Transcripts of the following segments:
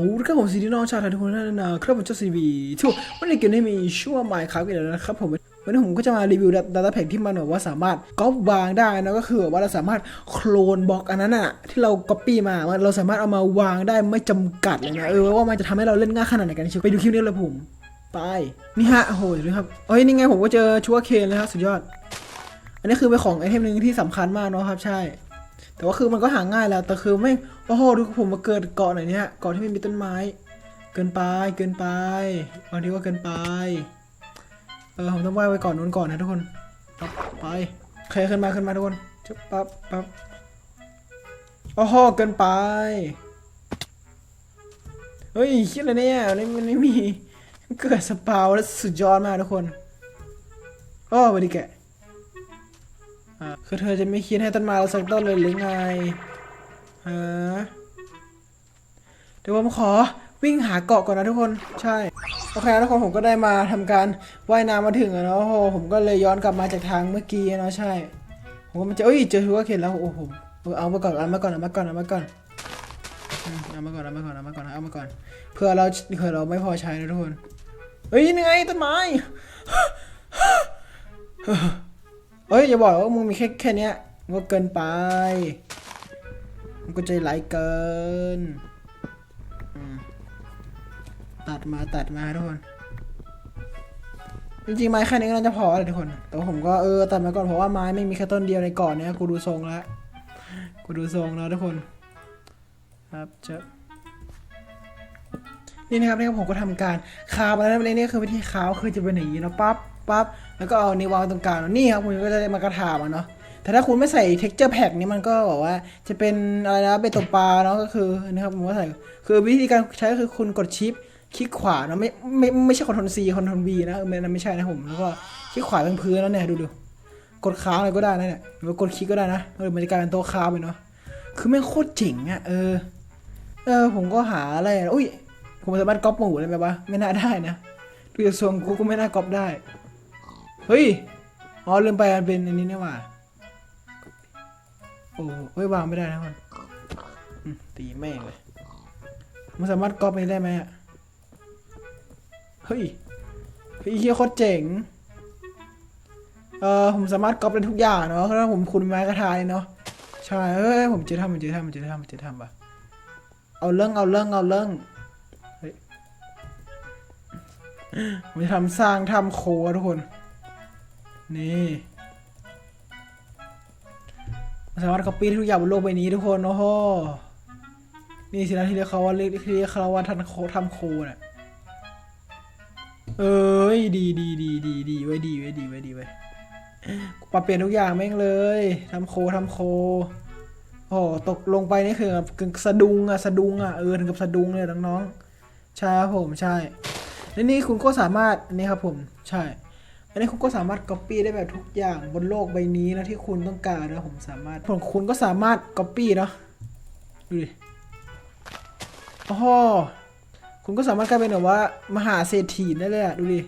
เอาละครับผมสีน้องชาวไทยทุกคนนั่นนะครับผมเจ้าซีบีทุกวันนี้เกมนี้มีชื่อว่า Minecraft กันแล้วนะครับผมวันนี้ผมก็จะมารีวิวดัตต้าแพ็กที่มันแบบว่าสามารถก๊อปวางได้นะก็คือว่าเราสามารถโคลนบล็อกอันนั้นอะที่เราก๊อปปี้มาเราสามารถเอามาวางได้ไม่จำกัดเลยนะเออว่ามันจะทำให้เราเล่นง่ายขนาดไหนกันเชียวไปดูคลิปนี้เลยผมไปนี่ฮะโอ้โหดูครับเอ้ยนี่ไงผมก็เจอชัวเคนเลยครับสุดยอด อันนี้คือเป็นของไอเทมหนึ่งที่สำคัญมากเนาะครับใช่ แต่ว่าคือมันก็หาง่ายแล้วแต่คือไม่โอ้โหดูผมมาเกิดเกาะไหนเนี่ยเกาะที่ไม่มีต้นไม้ เกินไปเกินไปบางทีก็เกินไปเออผมต้องไหว้ไว้ก่อนนู้นก่อนนะทุกคนไปเคขึ้นมาขึ้นมาทุกคนจุ๊บปั๊บปั๊บโอ้โหเกินไปเฮ้ยคิดอะไรเนี่ยนี่มันไม่มีเกิดสปาวแล้วสุดยอดมากทุกคนโอ้สวัสดีแก คือเธอจะไม่คิดให้ต้นไม้เราสักต้นเลยหรือไงฮะเดี๋ยวผมขอวิ่งหาเกาะก่อนนะทุกคน ใช่ โอเคทุกคนผมก็ได้มาทำการว่ายน้ำมาถึงอะเนาะโอ้โหผมก็เลยย้อนกลับมาจากทางเมื่อกี้เนาะใช่ ผมก็มาเจอเอ้ยเจอชัวร์เคนแล้วโอ้โหเอามาก่อนเอามาก่อนเอามาก่อนเอามาก่อนเอามาก่อนเอามาก่อนเอามาก่อนเอามาก่อน เพื่อเราเผื่อเราไม่พอใช้นะทุกคนเฮ้ยนี่ไงต้นไม้ เอ้ยอย่าบอกว่ามึงมีแค่แค่เนี้ยมันก็เกินไปมันก็ใจร้ายเกินตัดมาตัดมาทุกคนจริงๆไม้แค่นี้ก็น่าจะพอเลยทุกคน แต่ผมก็เออตัดมาก่อนเพราะว่าไม้ไม่มีแค่ต้นเดียวในก่อนเนี้ยกูดูทรงแล้วกูดูทรงแล้วทุกคน ครับเจะนี่นะครับนี่ครับผมก็ทำการคาบมาแล้วนะนี่คือวิธีคาวคือจะเป็นอย่างนี้นะปั๊บ ปั๊บแล้วก็เอานี่วางตรงกลางนี่ครับคุณก็จะได้มากระถามันเนาะแต่ถ้าคุณไม่ใส่ texture pack นี่มันก็บอกว่า จะเป็นอะไรนะเป็นตกปลาเนาะก็คือนะครับผมก็ใส่คือวิธีการใช้ก็คือคุณกดชิปคลิกขวาเนาะไม่ไม่ไม่ใช่คอนโทรล C คอนโทรล V นะเออมันไม่ใช่นะผมแล้วก็คลิกขวาเป็นพื้นแล้วเนี่ยดูดูกดค้างอะไรก็ได้นะเนี่ยหรือว่ากดคลิกก็ได้นะเออมันจะกลายเป็นตัวค้างไปเนาะคือแม่งโคตรเจ๋งอะเออเออผมก็หาอะไรอะอุ้ยผมสามารถก๊อปหมูได้ไหมวะไม่น่าได้นะดูจากทรงกูก็ไม่น่าก๊อปได้ เฮ้ย อ๋อลืมไปมันเป็นอันนี้นี่ว่า โอ้เฮ้ยวางไม่ได้นะมันตีแม่งเลย มันสามารถก๊อปไปได้ไหมอะเฮ้ยเฮ้ยเฮียโคตรเจ๋ง เออผมสามารถก๊อปได้ทุกอย่างเนาะถ้าผมคุณไม้กระทายเนาะ ใช่ เฮ้ยผมจะทำผมจะทำผมจะทำผมจะทำปะเอาเรื่องเอาเรื่องเอาเรื่องผมจะทำสร้างทำโคะทุกคน นี่มันสามารถ copy ทุกอย่างบนโลกใบนี้ทุกคนโอ้โหนี่สินะที่เรียกเขาว่าเรียกเรียกเขาว่าทันโคทำโคน่ะเอ้ยดีดีดีดีดีไว้ดีไว้ดีไว้ดีไว้กูปรับเปลี่ยนทุกอย่างแม่งเลยทำโคทำโคโอ้ตกลงไปนี่คือแบบกึ่งสะดุงอะสะดุงอะเออถึงกับสะดุงเลยน้องๆใช่ครับผมใช่และนี่คุณก็สามารถนนี้ครับผมใช่ อันนี้คุณก็สามารถ copy ได้แบบทุกอย่างบนโลกใบนี้นะที่คุณต้องการนะผมสามารถผมคุณก็สามารถ copy เนาะดูดิโอ้โหคุณก็สามารถกลายเป็นแบบว่า มหาเศรษฐีได้เลยอะดูดิ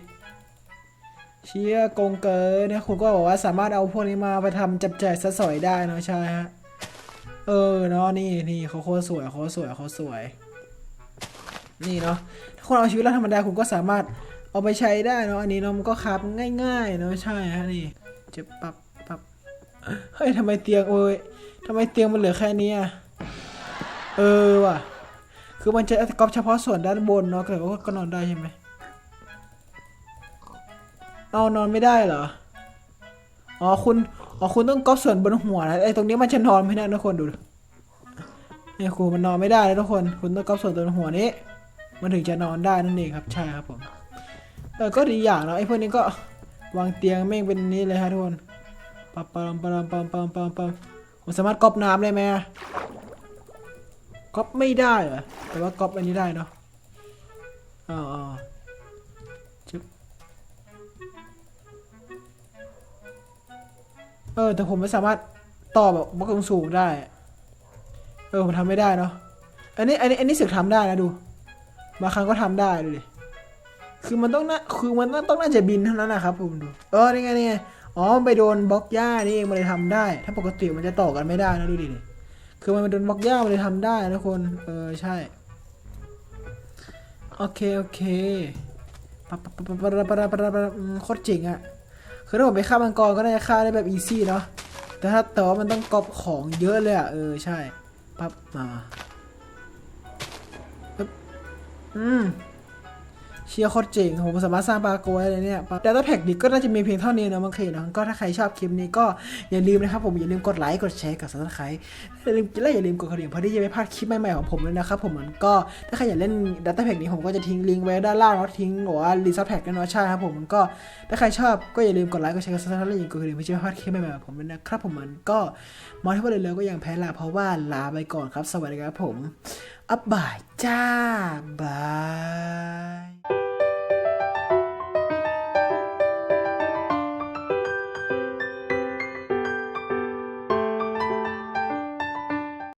เชี่ยโกงเกินเนี่ยคุณก็บอกว่าสามารถเอาพวกนี้มาไปทำจับจ่ายซะสอยได้เนอะใช่ฮะเออเนาะนี่นี่เขาโคตรสวยเขาสวยเขาสวย นี่เนาะถ้าคุณเอาชีวิตเราธรรมดาคุณก็สามารถ เอาไปใช้ได้เนาะอันนี้เนาะมันก็คับง่ายๆเนาะใช่ฮะนี่จ็บปับปรับเฮ้ยทำไมเตียงโอ้ยทำไมเตียงมันเหลือแค่นี้อะเออว่ะ คือมันจะก๊อบเฉพาะส่วนด้านบนเนาะแต่ว่าก็นอนได้ใช่ไหมเอานอนไม่ได้เหรออ๋อคุณอ๋อคุณต้องก๊อปส่วนบนหัวนะไอ้ตรงนี้มันจะนอนไม่ได้ทุกคนดูเนี่ยครูมันนอนไม่ได้เลยทุกคน คุณต้องก๊อปส่วนบนหัวนี้ มันถึงจะนอนได้นั่นเองครับใช่ครับผม เออก็ดีอย่างเนาะไอ้พวกนี้ก็วางเตียงแม่งเป็นนี้เลยฮะทุกคนปั๊มปั๊มปั๊มปั๊มปั๊มปั๊มปั๊มผมสามารถก๊อปน้ำได้ไหมก๊อปไม่ได้เหรอแต่ว่าก๊อปอันนี้ได้เนาะอ๋ออ๋อชึบเออแต่ผมไม่สามารถต่อแบบบล็อกสูงได้ เออผมทำไม่ได้เนาะอันนี้อันนี้อันนี้สึกทำได้นะดูบางครั้งก็ทำได้ดูดิ คือมันต้องน่าคือมันต้องต้องน่าจะบินเท่านั้นนะครับผมดู เออนี่ไงนี่ไงอ๋อไปโดนบล็อกหญ้านี่เองมันเลยทำได้ ถ้าปกติมันจะต่อกันไม่ได้นะดูดิคือมันไปโดนบล็อกหญ้ามันเลยทำได้นะคนเออใช่โอเคโอเคโคตรเจ๋งอะคือถ้าผมไปฆ่ามังกรก็ได้ฆ่าได้แบบอีซี่เนาะแต่ถ้าแต่ว่ามันต้องกอบของเยอะเลยอะเออใช่ปั๊บมาปั๊บอืม เชียร์โคตรเจ๋งผมสามารถสร้างปลาโกได้เลยเนี่ยแต่ถ้าแพ็กนี้ก็น่าจะมีเพียงเท่านี้นะโอเคเนะก็ถ้าใครชอบคลิปนี้ก็อย่าลืมนะครับผมอย่าลืมกดไลค์กดแชร์กดซับสไครต์อย่าลืมและอย่าลืมกดกระดิ่งเพื่อที่จะไม่พลาดคลิปใหม่ๆของผมเลยนะครับผมมันก็ถ้าใครอยากเล่นดัตต้าแพ็กนี้ผมก็จะทิ้งลิงก์ไว้ด้านล่างแล้วทิ้งหรือว่ารีซับแพ็กกันเนาะใช่ครับผมมันก็ถ้าใครชอบก็อย่าลืมกดไลค์กดแชร์กดซับสไครต์และอย่าลืมกดกระดิ่งเพื่อจะไม่พลาดคลิปใหม่ๆของผมเลยนะครับผมมันก็มองที่ว่าเร็วๆก็ยังแพ้ลาเพราะว่าลาไปก่อนครับ สวัสดีครับผมอับบายจ้าบาย